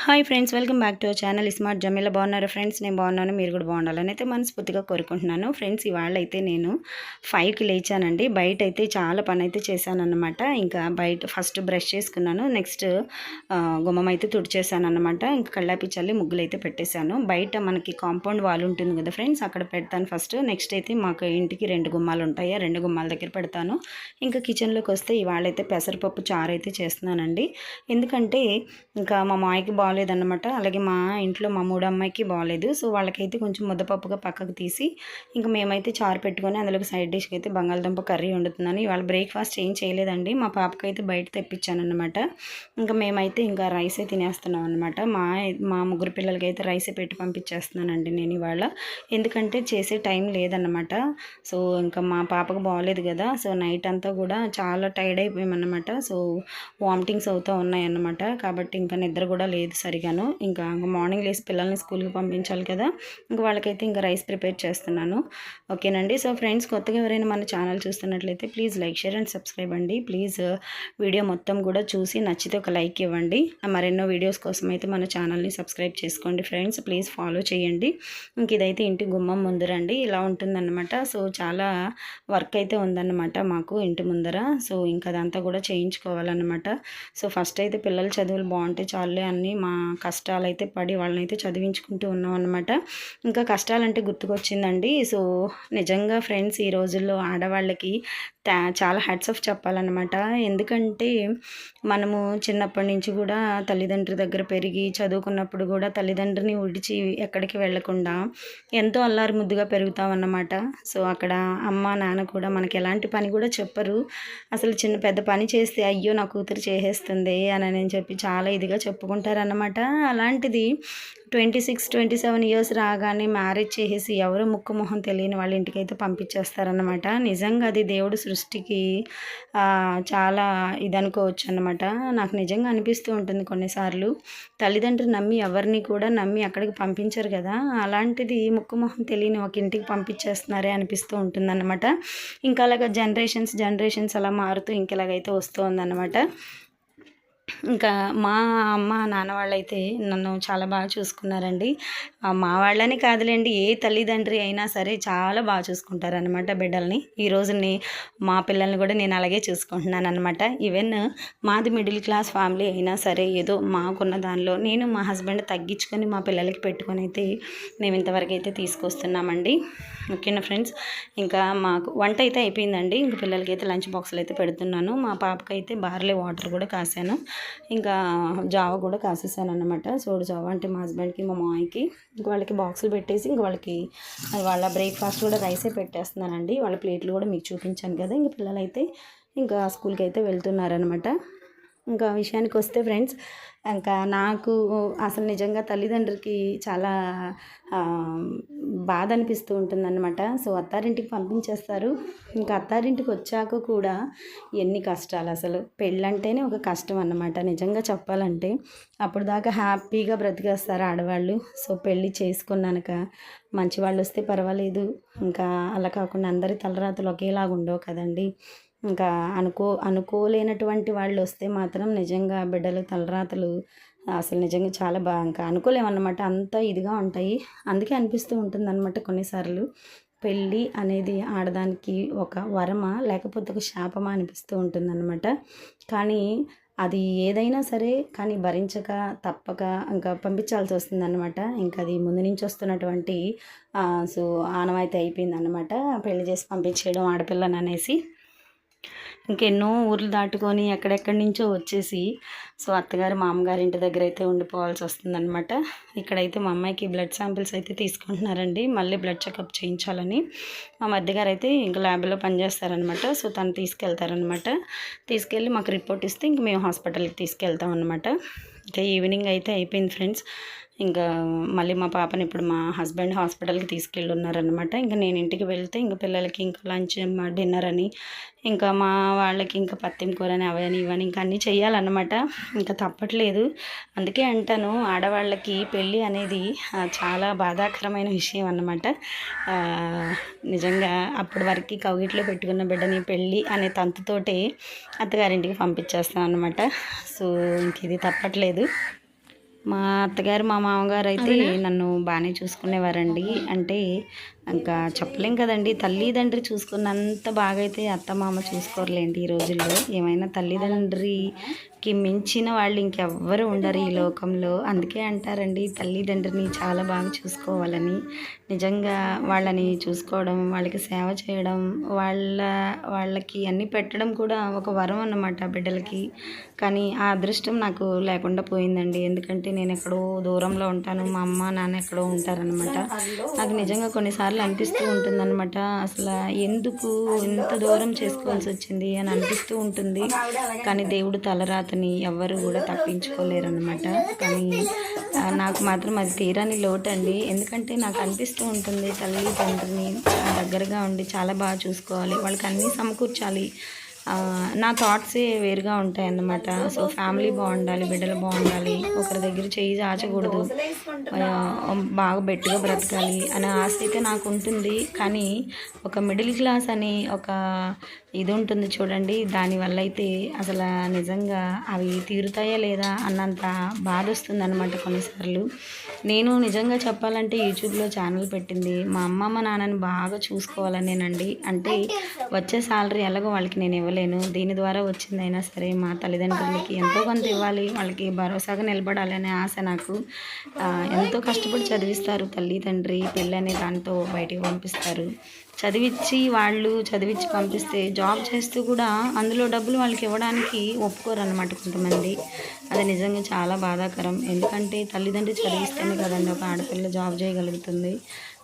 Hi friends welcome back to our channel. Smart Jameela బాగున్నారు friends? నేను బాగున్నాను మీరు కూడా బాగుండాలని అయితే మనస్ఫూర్తిగా కోరుకుంటున్నాను. ఫ్రెండ్స్ ఇవాళ అయితే నేను ఫైవ్కి లేచానండి. బయట అయితే చాలా పని అయితే చేశానన్నమాట. ఇంకా బయట ఫస్ట్ బ్రష్ చేసుకున్నాను నెక్స్ట్ గుమ్మం అయితే తుడిచేసాను ఇంకా కళ్ళాపి చల్లి ముగ్గులు అయితే పెట్టేశాను. బయట మనకి కాంపౌండ్ వాల్ ఉంటుంది కదా ఫ్రెండ్స్ అక్కడ పెడతాను ఫస్ట్. నెక్స్ట్ అయితే మాకు ఇంటికి రెండు గుమ్మాలు ఉంటాయి. ఆ రెండు గుమ్మాల దగ్గర పెడతాను. ఇంకా కిచెన్లోకి వస్తే ఇవాళ అయితే పెసరపప్పు చారు అయితే చేస్తున్నానండి. ఎందుకంటే ఇంకా మా మాయకి బాగాలేదన్నమాట. అలాగే మా ఇంట్లో మా మూడు అమ్మాయికి బాగాలేదు. సో వాళ్ళకైతే కొంచెం ముద్దపప్పుగా పక్కకు తీసి ఇంకా మేమైతే చారు పెట్టుకొని అందులోకి సైడ్ డిష్కి అయితే బంగాళదుంప కర్రీ వండుతున్నాను. ఇవాళ బ్రేక్ఫాస్ట్ ఏం చేయలేదండి. మా పాపకి అయితే బయట తెప్పించాను ఇంకా మేమైతే ఇంకా రైసే తినేస్తున్నాం అనమాట మా మా ముగ్గురు పిల్లలకి అయితే రైసే పెట్టి పంపించేస్తున్నానండి నేను ఇవాళ. ఎందుకంటే చేసే టైం లేదన్నమాట. సో ఇంకా మా పాపకు బాగాలేదు కదా. సో నైట్ అంతా కూడా చాలా టైర్డ్ అయిపోయామన్నమాట. సో వామిటింగ్స్ అవుతూ ఉన్నాయన్నమాట. కాబట్టి ఇంకా నిద్ర కూడా లేదు. సరిగాను ఇంకా మార్నింగ్ లేసి పిల్లల్ని స్కూల్కి పంపించాలి కదా. ఇంకా వాళ్ళకైతే ఇంకా రైస్ ప్రిపేర్ చేస్తున్నాను. ఓకేనండి. సో ఫ్రెండ్స్ కొత్తగా ఎవరైనా మన ఛానల్ చూస్తున్నట్లయితే please like share and subscribe అండి. ప్లీజ్ వీడియో మొత్తం కూడా చూసి నచ్చితే ఒక లైక్ ఇవ్వండి. మరెన్నో వీడియోస్ కోసం అయితే మన ఛానల్ని సబ్స్క్రైబ్ చేసుకోండి ఫ్రెండ్స్. ప్లీజ్ ఫాలో చేయండి. ఇంక ఇదైతే ఇంటి గుమ్మం ముందరండి ఇలా ఉంటుందన్నమాట. సో చాలా వర్క్ అయితే ఉందన్నమాట మాకు ఇంటి ముందర. సో ఇంకా అదంతా కూడా చేయించుకోవాలన్నమాట. సో ఫస్ట్ అయితే పిల్లల చదువులు బాగుంటే చాలే అన్నీ మా కష్టాలైతే పడి వాళ్ళని అయితే చదివించుకుంటూ ఉన్నాం అనమాట ఇంకా కష్టాలంటే గుర్తుకొచ్చిందండి. సో నిజంగా ఫ్రెండ్స్ ఈ రోజుల్లో ఆడవాళ్ళకి చాలా హెడ్స్ ఆఫ్ చెప్పాలన్నమాట. ఎందుకంటే మనము చిన్నప్పటి నుంచి కూడా తల్లిదండ్రుల దగ్గర పెరిగి చదువుకున్నప్పుడు కూడా తల్లిదండ్రిని విడిచి ఎక్కడికి వెళ్ళకుండా ఎంతో అల్లారు ముద్దుగా పెరుగుతామన్నమాట. సో అక్కడ అమ్మ నాన్న కూడా మనకి ఎలాంటి పని కూడా చెప్పరు. అసలు చిన్న పెద్ద పని చేస్తే అయ్యో నా కూతురు చేసేస్తుంది అని చెప్పి చాలా ఇదిగా చెప్పుకుంటారన్నమాట. అలాంటిది twenty six twenty seven years రాగానే మ్యారేజ్ చేసేసి ఎవరు ముక్కు మొహం తెలియని వాళ్ళ ఇంటికి అయితే పంపించేస్తారనమాట నిజంగా అది దేవుడు సృష్టికి చాలా ఇది అనుకోవచ్చు అనమాట నాకు నిజంగా అనిపిస్తూ ఉంటుంది కొన్నిసార్లు. తల్లిదండ్రులు నమ్మి ఎవరిని కూడా నమ్మి అక్కడికి పంపించరు కదా. అలాంటిది ముక్కు మొహం తెలియని ఒక ఇంటికి పంపించేస్తున్నారే అనిపిస్తూ ఉంటుందన్నమాట. ఇంకా అలాగ జనరేషన్స్ జనరేషన్స్ అలా మారుతూ ఇంకెలాగైతే వస్తూ ఉందన్నమాట ఇంకా మా అమ్మ నాన్న వాళ్ళైతే నన్ను చాలా బాగా చూసుకున్నారండి. మా వాళ్ళని కాదులేండి ఏ తల్లిదండ్రి అయినా సరే చాలా బాగా చూసుకుంటారనమాట బిడ్డల్ని. ఈరోజు మా పిల్లల్ని కూడా నేను అలాగే చూసుకుంటున్నాను అనమాట ఈవెన్ మాది మిడిల్ క్లాస్ ఫ్యామిలీ అయినా సరే ఏదో మాకున్న దానిలో నేను మా హస్బెండ్ తగ్గించుకొని మా పిల్లలకి పెట్టుకొని అయితే మేము ఇంతవరకు అయితే తీసుకొస్తున్నామండి. ఓకేనా ఫ్రెండ్స్? ఇంకా మాకు వంట అయితే అయిపోయిందండి. ఇంక పిల్లలకి అయితే లంచ్ బాక్సులు అయితే పెడుతున్నాను. మా పాపకైతే బార్లే వాటర్ కూడా కాసాను. ఇంకా జావ కూడా కాసేసాను అనమాట సోడు జావ అంటే మా హస్బెండ్కి మా మామయ్యకి ఇంక వాళ్ళకి బాక్సులు పెట్టేసి ఇంక వాళ్ళకి వాళ్ళ బ్రేక్ఫాస్ట్ కూడా రైసే పెట్టేస్తున్నానండి. వాళ్ళ ప్లేట్లు కూడా మీకు చూపించాను కదా ఇంక పిల్లలైతే ఇంకా స్కూల్కి అయితే వెళ్తున్నారనమాట ఇంకా విషయానికి వస్తే ఫ్రెండ్స్ ఇంకా నాకు అసలు నిజంగా తల్లిదండ్రులకి చాలా బాధ అనిపిస్తూ ఉంటుందన్నమాట. సో అత్తారింటికి పంపించేస్తారు. ఇంకా అత్తారింటికి వచ్చాక కూడా ఎన్ని కష్టాలు అసలు. పెళ్ళంటేనే ఒక కష్టం అన్నమాట. నిజంగా చెప్పాలంటే అప్పుడు దాకా హ్యాపీగా బ్రతికేస్తారు ఆడవాళ్ళు. సో పెళ్ళి చేసుకున్నాక మంచి వాళ్ళు వస్తే పర్వాలేదు. ఇంకా అలా కాకుండా అందరి తలరాతలు ఒకేలాగా ఉండవు కదండి. ఇంకా అనుకో అనుకోలేనటువంటి వాళ్ళు వస్తే మాత్రం నిజంగా బిడ్డలు తలరాతలు అసలు నిజంగా చాలా బాగా ఇంకా అనుకోలేమన్నమాట. అంత ఇదిగా ఉంటాయి. అందుకే అనిపిస్తూ ఉంటుందన్నమాట కొన్నిసార్లు. పెళ్ళి అనేది ఆడదానికి ఒక వరమా లేకపోతే ఒక శాపమా అనిపిస్తూ ఉంటుందన్నమాట. కానీ అది ఏదైనా సరే కానీ భరించక తప్పక ఇంకా పంపించాల్సి వస్తుందన్నమాట. ఇంకా అది ముందు నుంచి వస్తున్నటువంటి సో ఆనవాయితీ అయిపోయింది అనమాట పెళ్ళి చేసి పంపించేయడం ఆడపిల్లని అనేసి. ఇంకెన్నో ఊర్లు దాటుకొని ఎక్కడెక్కడి నుంచో వచ్చేసి సో అత్తగారు మామగారి ఇంటి దగ్గర అయితే ఉండిపోవాల్సి వస్తుందన్నమాట. ఇక్కడైతే మా అమ్మాయికి బ్లడ్ శాంపిల్స్ అయితే తీసుకుంటున్నారండి. మళ్ళీ బ్లడ్ చెకప్ చేయించాలని. మా మధ్యగారు అయితే ఇంకా ల్యాబ్లో పనిచేస్తారనమాట సో తను తీసుకెళ్తారనమాట తీసుకెళ్ళి మాకు రిపోర్ట్ ఇస్తే ఇంక మేము హాస్పిటల్కి తీసుకెళ్తాం అనమాట ఇంకా ఈవినింగ్ అయితే అయిపోయింది ఫ్రెండ్స్. ఇంకా మళ్ళీ మా పాపని ఇప్పుడు మా హస్బెండ్ హాస్పిటల్కి తీసుకెళ్ళి ఉన్నారనమాట ఇంకా నేను ఇంటికి వెళ్తే ఇంకా పిల్లలకి ఇంకా లంచ్ డిన్నర్ అని ఇంకా మా వాళ్ళకి ఇంకా పత్తిం కూర అని అవని ఇవని ఇంకా అన్నీ చేయాలన్నమాట ఇంకా తప్పట్లేదు. అందుకే అంటాను ఆడవాళ్ళకి పెళ్ళి అనేది చాలా బాధాకరమైన విషయం అన్నమాట. నిజంగా అప్పటి వరకు కవిట్లో పెట్టుకున్న బిడ్డని పెళ్ళి అనే తంతుతోటే అత్తగారింటికి పంపించేస్తాం అనమాట సో ఇంక ఇది తప్పట్లేదు. మా అత్తగారు మా మామగారు అయితే నన్ను బాగానే చూసుకునేవారండి. అంటే ఇంకా చెప్పలేం కదండి. తల్లిదండ్రి చూసుకున్నంత బాగా అయితే అత్త మామ చూసుకోరులేండి ఈ రోజుల్లో. ఏమైనా కి మించిన వాళ్ళు ఇంకెవ్వరు ఉండరు ఈ లోకంలో. అందుకే అంటారండి తల్లిదండ్రిని చాలా బాగా చూసుకోవాలని. నిజంగా వాళ్ళని చూసుకోవడం వాళ్ళకి సేవ చేయడం వాళ్ళ వాళ్ళకి అన్నీ పెట్టడం కూడా ఒక వరం అన్నమాట బిడ్డలకి. కానీ ఆ అదృష్టం నాకు లేకుండా పోయిందండి. ఎందుకంటే నేను ఎక్కడో దూరంలో ఉంటాను మా అమ్మ నాన్న ఎక్కడో ఉంటారనమాట నాకు నిజంగా కొన్నిసార్లు అనిపిస్తూ ఉంటుందన్నమాట. అసలు ఎందుకు ఇంత దూరం చేసుకోవాల్సి వచ్చింది అని అనిపిస్తూ ఉంటుంది. కానీ దేవుడు తలరాత అతని ఎవ్వరు కూడా తప్పించుకోలేరనమాట కానీ నాకు మాత్రం అది తీరాని లోటు అండి ఎందుకంటే నాకు అనిపిస్తూ ఉంటుంది తల్లి తండ్రిని దగ్గరగా ఉండి చాలా బాగా చూసుకోవాలి. వాళ్ళకి అన్నీ సమకూర్చాలి. నా థాట్సే వేరుగా ఉంటాయి అన్నమాట. సో ఫ్యామిలీ బాగుండాలి బిడ్డలు బాగుండాలి ఒకరి దగ్గర చేయి చాచకూడదు బాగా బెట్టిగా బ్రతకాలి అనే ఆశ అయితే నాకు ఉంటుంది. కానీ ఒక మిడిల్ క్లాస్ అని ఒక ఇది ఉంటుంది చూడండి. దానివల్ల అయితే అసలు నిజంగా అవి తీరుతాయా లేదా అన్నంత బాధ వస్తుంది అనమాట కొన్నిసార్లు. నేను నిజంగా చెప్పాలంటే యూట్యూబ్లో ఛానల్ పెట్టింది. మా అమ్మమ్మ నాన్నని బాగా చూసుకోవాలనేనండి. అంటే వచ్చే సాలరీ ఎలాగో వాళ్ళకి నేను ఇవ్వలేను. దీని ద్వారా వచ్చిందైనా సరే మా తల్లిదండ్రులకి ఎంతో కొంత ఇవ్వాలి. వాళ్ళకి భరోసాగా నిలబడాలి అనే ఆశ నాకు. ఎంతో కష్టపడి చదివిస్తారు తల్లి తండ్రి. పిల్ల అనే దాంతో బయటికి పంపిస్తారు. చదివించి వాళ్ళు చదివించి పంపిస్తే జాబ్ చేస్తూ కూడా అందులో డబ్బులు వాళ్ళకి ఇవ్వడానికి ఒప్పుకోరు అనమాట కొంతమంది. అది నిజంగా చాలా బాధాకరం. ఎందుకంటే తల్లిదండ్రులు చదివిస్తేనే కదండి ఒక ఆడపిల్ల జాబ్ చేయగలుగుతుంది.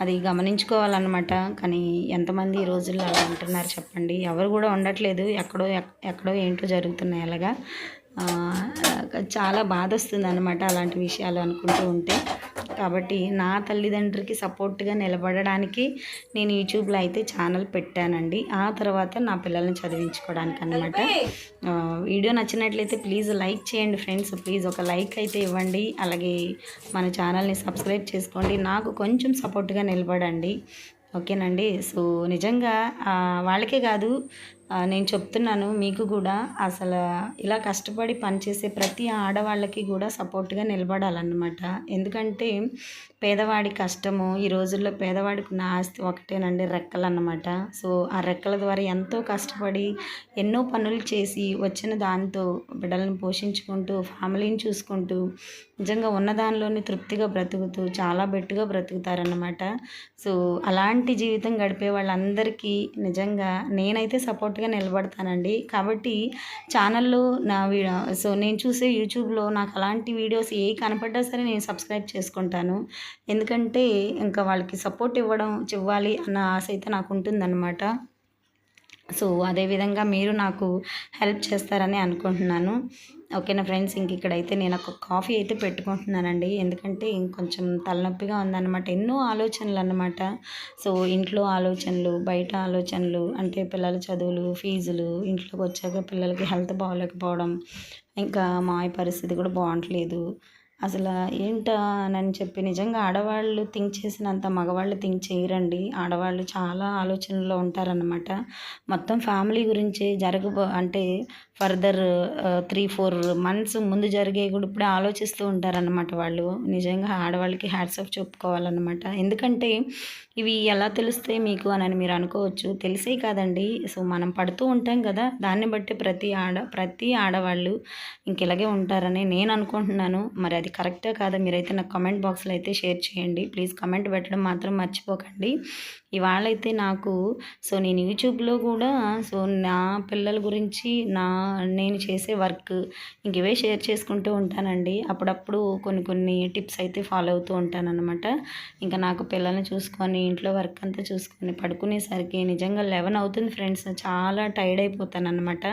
అది గమనించుకోవాలన్నమాట. కానీ ఎంతమంది ఈ రోజుల్లో అలా ఉంటున్నారు చెప్పండి. ఎవరు కూడా ఉండట్లేదు. ఎక్కడో ఎక్- ఎక్కడో ఏంటో జరుగుతున్నాయి అలాగా. చాలా బాధ వస్తుంది అనమాట అలాంటి విషయాలు అనుకుంటూ ఉంటే. కాబట్టి నా తల్లిదండ్రికి సపోర్ట్గా నిలబడడానికి నేను యూట్యూబ్లో అయితే ఛానల్ పెట్టానండి. ఆ తర్వాత నా పిల్లల్ని చదివించుకోవడానికి అనమాట వీడియో నచ్చినట్లయితే ప్లీజ్ లైక్ చేయండి ఫ్రెండ్స్. ప్లీజ్ ఒక లైక్ అయితే ఇవ్వండి. అలాగే మన ఛానల్ని సబ్స్క్రైబ్ చేసుకోండి. నాకు కొంచెం సపోర్ట్గా నిలబడండి. ఓకేనండి? సో నిజంగా వాళ్ళకే కాదు నేను చెప్తున్నాను మీకు కూడా అసలు ఇలా కష్టపడి పనిచేసే ప్రతి ఆడవాళ్ళకి కూడా సపోర్ట్గా నిలబడాలన్నమాట. ఎందుకంటే పేదవాడి కష్టము ఈ రోజుల్లో పేదవాడికి ఉన్న ఆస్తి ఒకటేనండి రెక్కలు అన్నమాట సో ఆ రెక్కల ద్వారా ఎంతో కష్టపడి ఎన్నో పనులు చేసి వచ్చిన దాంతో బిడ్డలను పోషించుకుంటూ ఫ్యామిలీని చూసుకుంటూ నిజంగా ఉన్న దానిలోనే తృప్తిగా బ్రతుకుతూ చాలా బెట్టుగా బ్రతుకుతారన్నమాట. సో అలాంటి జీవితం గడిపే వాళ్ళందరికీ నిజంగా నేనైతే సపోర్ట్ సపోర్ట్గా నిలబడతానండి. కాబట్టి ఛానల్లో నా వీ- సో నేను చూసే యూట్యూబ్లో నాకు అలాంటి వీడియోస్ ఏ కనపడ్డా సరే నేను సబ్స్క్రైబ్ చేసుకుంటాను. ఎందుకంటే ఇంకా వాళ్ళకి సపోర్ట్ ఇవ్వడం ఇవ్వాలి అన్న ఆశ అయితే నాకు ఉంటుందన్నమాట. సో అదేవిధంగా మీరు నాకు హెల్ప్ చేస్తారని అనుకుంటున్నాను. ఓకేనా ఫ్రెండ్స్? ఇంక ఇక్కడైతే నేను ఒక కాఫీ అయితే పెట్టుకుంటున్నానండి. ఎందుకంటే ఇంకొంచెం తలనొప్పిగా ఉందన్నమాట. ఎన్నో ఆలోచనలు అన్నమాట సో ఇంట్లో ఆలోచనలు బయట ఆలోచనలు అంటే పిల్లల చదువులు ఫీజులు ఇంట్లోకి వచ్చాక పిల్లలకి హెల్త్ బాగోలేకపోవడం ఇంకా మాయ పరిస్థితి కూడా బాగుంటలేదు. అసలు ఏంటా అని చెప్పి నిజంగా ఆడవాళ్ళు థింక్ చేసినంత మగవాళ్ళు థింక్ చేయరండి. ఆడవాళ్ళు చాలా ఆలోచనలో ఉంటారన్నమాట. మొత్తం ఫ్యామిలీ గురించి జరగబో అంటే ఫర్దర్ త్రీ ఫోర్ మంత్స్ ముందు జరిగే కూడా ఇప్పుడే ఆలోచిస్తూ ఉంటారన్నమాట వాళ్ళు. నిజంగా ఆడవాళ్ళకి హ్యాట్స్ ఆఫ్ చెప్పుకోవాలన్నమాట. ఎందుకంటే ఇవి ఎలా తెలుస్తాయి మీకు అని మీరు అనుకోవచ్చు. తెలిసే కాదండి. సో మనం పడుతూ ఉంటాం కదా దాన్ని బట్టి ప్రతి ఆడ ప్రతి ఆడవాళ్ళు ఇంకెలాగే ఉంటారని నేను అనుకుంటున్నాను. మరి అది కరెక్టే కాదా? మీరైతే నాకు కమెంట్ బాక్స్లో అయితే షేర్ చేయండి. ప్లీజ్ కమెంట్ పెట్టడం మాత్రం మర్చిపోకండి. ఇవాళ అయితే నాకు సో నేను యూట్యూబ్లో కూడా సో నా పిల్లల గురించి నా నేను చేసే వర్క్ ఇంక ఇవే షేర్ చేసుకుంటూ ఉంటానండి. అప్పుడప్పుడు కొన్ని కొన్ని టిప్స్ అయితే ఫాలో అవుతూ ఉంటానన్నమాట. ఇంకా నాకు పిల్లల్ని చూసుకొని ఇంట్లో వర్క్ అంతా చూసుకొని పడుకునేసరికి నిజంగా లెవెన్ అవుతుంది ఫ్రెండ్స్. చాలా టైర్డ్ అయిపోతాను అనమాట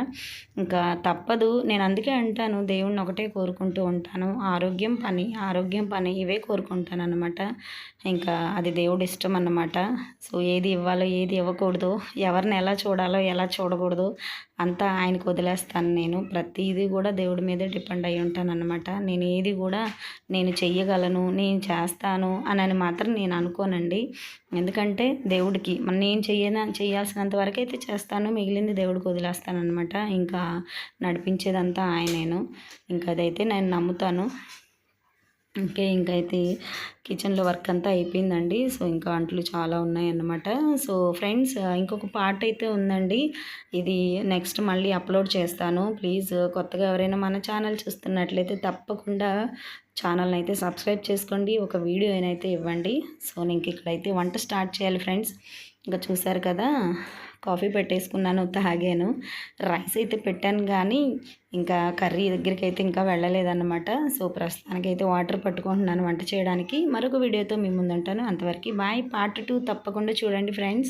ఇంకా తప్పదు. నేను అందుకే అంటాను దేవుణ్ణి ఒకటే కోరుకుంటూ ఉంటాను. ఆరోగ్యం పని ఆరోగ్యం పని ఇవే కోరుకుంటాను అనమాట ఇంకా అది దేవుడి ఇష్టం అన్నమాట. సో ఏది ఇవ్వాలో ఏది ఇవ్వకూడదు ఎవరిని ఎలా చూడాలో ఎలా చూడకూడదు అంతా ఆయనకు వదిలేస్తాను నేను. ప్రతిదీ కూడా దేవుడి మీదే డిపెండ్ అయి ఉంటాను అనమాట నేను ఏది కూడా నేను చెయ్యగలను నేను చేస్తాను అని అని మాత్రం నేను అనుకోనండి. ఎందుకంటే దేవుడికి మన నేను చెయ్యన చేయాల్సినంత వరకు అయితే చేస్తాను. మిగిలింది దేవుడికి వదిలేస్తాను అనమాట ఇంకా నడిపించేదంతా ఆయనేను. ఇంకా అదైతే నేను నమ్ముతాను. ఇంకే ఇంకైతే కిచెన్లో వర్క్ అంతా అయిపోయిందండి. సో ఇంకా అంట్లు చాలా ఉన్నాయన్నమాట. సో ఫ్రెండ్స్ ఇంకొక పార్ట్ అయితే ఉందండి. ఇది నెక్స్ట్ మళ్ళీ అప్లోడ్ చేస్తాను. ప్లీజ్ కొత్తగా ఎవరైనా మన ఛానల్ చూస్తున్నట్లయితే తప్పకుండా ఛానల్ని అయితే సబ్స్క్రైబ్ చేసుకోండి. ఒక వీడియో అయితే ఇవ్వండి. సో నేను ఇక్కడైతే వంట స్టార్ట్ చేయాలి ఫ్రెండ్స్. ఇంకా చూసారు కదా? కాఫీ పెట్టేసుకున్నాను తాగాను. రైస్ అయితే పెట్టాను కానీ ఇంకా కర్రీ దగ్గరికి అయితే ఇంకా వెళ్ళలేదన్నమాట. సో ప్రస్తుతానికైతే వాటర్ పట్టుకుంటున్నాను వంట చేయడానికి. మరొక వీడియోతో మీ ముందుంటాను. అంతవరకు బాయ్. పార్ట్ టూ తప్పకుండా చూడండి ఫ్రెండ్స్.